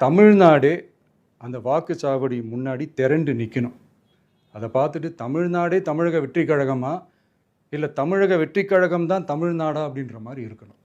தமிழ்நாடே அந்த வாக்குச்சாவடி முன்னாடி திரண்டு நிற்கணும் அதை பார்த்துட்டு தமிழ்நாடே தமிழக வெற்றி கழகமா இல்லை தமிழக வெற்றி கழகம் தான் தமிழ்நாடா அப்படின்ற மாதிரி இருக்கணும்.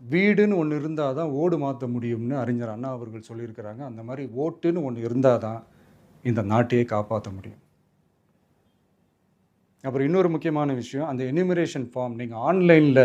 வீடுன்னு ஒன்று இருந்தால் தான் ஓடு மாற்ற முடியும்னு அறிஞர் அண்ணா அவர்கள் சொல்லியிருக்கிறாங்க. அந்த மாதிரி ஓட்டுன்னு ஒன்று இருந்தால் தான் இந்த நாட்டையே காப்பாற்ற முடியும். அப்புறம் இன்னொரு முக்கியமான விஷயம் அந்த எனிமரேஷன் ஃபார்ம் நீங்கள் ஆன்லைனில்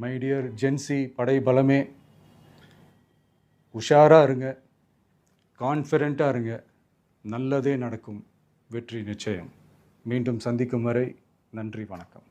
மைடியர் ஜென்சி படை பலமே உஷாராக இருங்க கான்ஃபிடண்ட்டாக இருங்க நல்லதே நடக்கும் வெற்றி நிச்சயம். மீண்டும் சந்திக்கும் வரை நன்றி வணக்கம்.